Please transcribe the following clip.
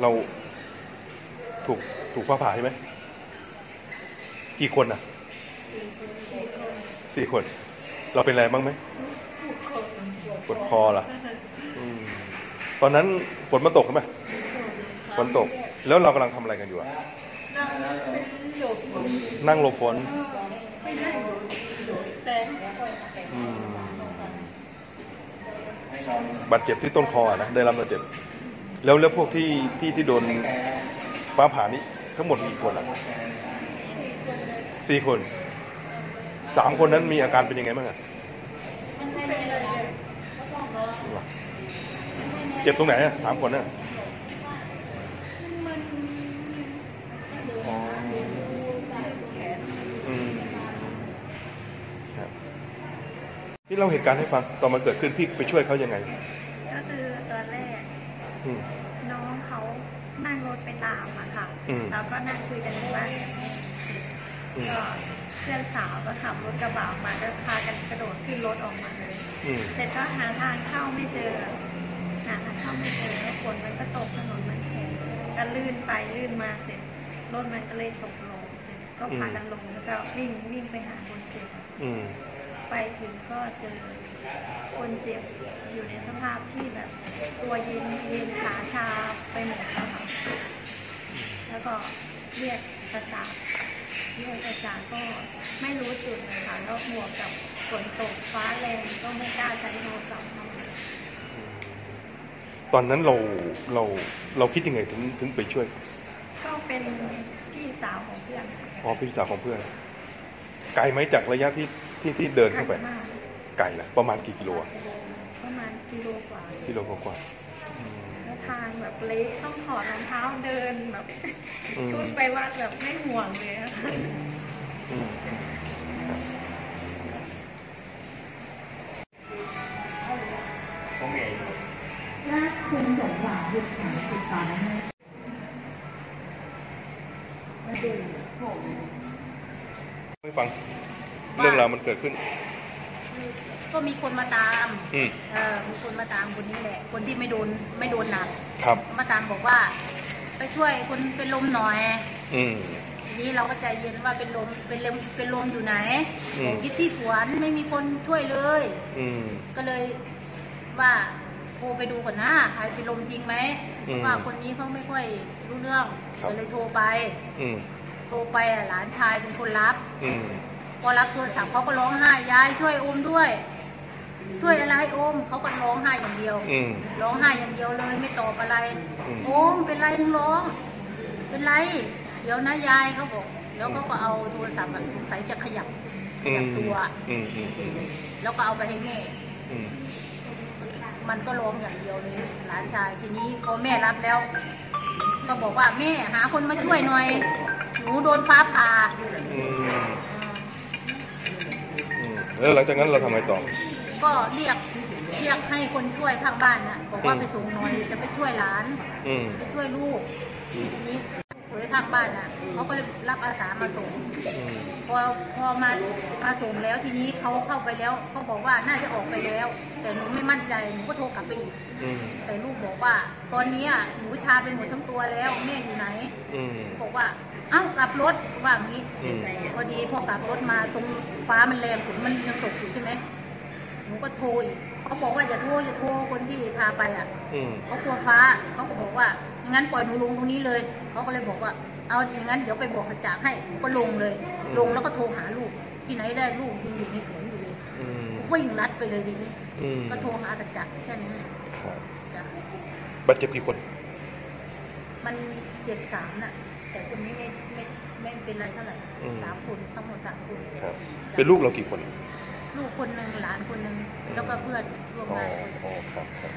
เราถูกถูกฟ้าผ่าใช่ไหม กี่คนอะสี่คน เราเป็นอะไรบ้างไหมปวดคอเหรออืมตอนนั้นฝนมันตกใช่ไหมฝนตก แล้วเรากำลังทำอะไรกันอยู่อะนั่งหลบฝนบาดเจ็บที่ต้นคอนะ ได้รับบาดเจ็บ แล้วแล้วพวกที่ที่ที่โดนฟ้าผ่านี้ทั้งหมดมีกี่คนอะสี่คนสามคนนั้นมีอาการเป็นยังไงบ้างอะเจ็บตรงไหนอะสามคนน่ะอืมครับที่เราเหตุการณ์ให้ฟังตอนมันเกิดขึ้นพี่ไปช่วยเขายังไง ก็คือตอนแรก อืม น้องเขานั่งรถไปตามอะค่ะอืมแล้วก็นั่งคุยกันในบ้านอืมก็เพื่อนสาวก็ขับรถกระบะมาก็พากันกระโดดขึ้นรถออกมาเลยอืมเสร็จก็หาทางเข้าไม่เจอ หาทางเข้าไม่เจอแล้วฝนมันก็ตกถนนมันแฉะก็ลื่นไปลื่นมาเสร็จรถมันก็เลยตกลงเสร็จก็พากันลงแล้วก็วิ่งวิ่งไปหาคนเจ็บอืม ไปถึงก็เจอคนเจ็บอยู่ในสภาพที่แบบตัวเย็นเย็นขาชาไปหมดแล้วค่ะแล้วก็เรียกประสาทเรียกประสาทก็ไม่รู้จุดนะคะแล้วบวกกับฝนตกฟ้าแรงก็ไม่กล้าใช้โทรศัพท์ทำตอนนั้นเราเราเราคิดยังไงถึงถึงไปช่วย ก็เป็นพี่สาวของเพื่อนค่ะอ๋อพี่สาวของเพื่อนไกลไหมจากระยะที่ ที่ที่เดินเข้าไปไกลมากไกลนะประมาณกี่กิโลอะประมาณกิโลกว่ากิโลกว่าๆอืมแล้วทางแบบเละต้องถอดรองเท้าเดินแบบอืม ชุดไปวัดแบบไม่ห่วงเลยอะค่ะอืมครับและคุณสมหวังหยุดหายติดต่อได้ไหมไม่ฟัง เรื่องราวมันเกิดขึ้น ก็มีคนมาตามอืมเออมีคนมาตามคนนี้แหละ คนที่ไม่โดนไม่โดนหนักครับ มาตามบอกว่า ไปช่วยคนเป็นลมหน่อย อืม ทีนี้เราก็ใจเย็นว่าเป็นลมเป็นลมเป็นลมอยู่ไหนอืมบอกคิดที่สวนไม่มีคนช่วยเลย อืม ก็เลยว่าโทรไปดูก่อนนะใครเป็นลมจริงไหมอืมว่าคนนี้เขาไม่ค่อยรู้เรื่องครับ ก็เลยโทรไป อืมโทรไปอะหลานชายเป็นคนรับ อืม พอรับโทรศัพท์เขาก็ร้องไห้ยายช่วยอมด้วย ช่วยอะไรอมเขาก็ร้องไห้อย่างเดียวอืม ร้องไห้อย่างเดียวเลยไม่ตอบอะไรอืม โอมเป็นไรถึงร้อง เป็นไร เดี๋ยวนะยายเขาบอก แล้วเขาก็เอาโทรศัพท์อะสงสัยจะขยับขอืยัมบตัว อืมอืมอืมแล้วก็เอาไปให้แม่ อืม มันก็ร้องอย่างเดียวเลยหลานชายทีนี้พอแม่รับแล้ว ก็บอกว่าแม่หาคนมาช่วยหน่อย หนูโดนฟ้าผ่า อืมอืม แล้วหลังจากนั้นเราทำไงต่อ ก็เรียกเรียกให้คนช่วยข้างบ้านน่ะบอกว่าอืม ไปส่งหน่อยจะไปช่วยหลานอืม ไปช่วยลูกอืม ทีนี้เผ ยข้างบ้านน่ะเขาก็เลยรับอาสามาส่งอืมพอพอมามาส่งแล้วทีนี้เขาเข้าไปแล้วเขาบอกว่าน่าจะออกไปแล้ว แต่หนูไม่มั่นใจหนูก็โทรกลับไปอีกอืมแต่ลูกบอกว่า ตอนนี้อะหนูชาไปหมดทั้งตัวแล้วแม่อยู่ไหนอืมบอกว่าเอ้ากลับรถว่าอย่างนี้อืมพอดีพอกลับรถมาตรงฟ้ามันแรงฝนมันยังตกอยู่ใช่ไหมหนูก็โทรอีก เขาบอกว่าอย่าโทรอย่าโทรคนที่พาไปอะอืมเขากลัวฟ้าเขาก็บอกว่าอย่างนั้นปล่อยหนูลงตรงนี้เลยเขาก็เลยบอกว่า เอาอย่างนั้นเดี๋ยวไปบอกกระจากให้ก็ลงเลย ลงแล้วก็โทรหาลูก ที่ไหนได้ลูกยังอยู่ในสวนอยู่เลยอืมวิ่งรัดไปเลยทีนี้อืมก็โทรหาสัจจะแค่นั้นแหละครับจ้ะบาดเจ็บกี่คน มันเจ็บสามน่ะ แต่คนนี้ไม่ไม่ไม่เป็นไรเท่าไหร่สามคนทั้งหมดสามคนครับ เป็นลูกเรากี่คน ลูกคนหนึ่งหลานคนหนึ่งแล้วก็เพื่อนร่วมอ๋องานคนหนึ่ง อ๋อครับครับ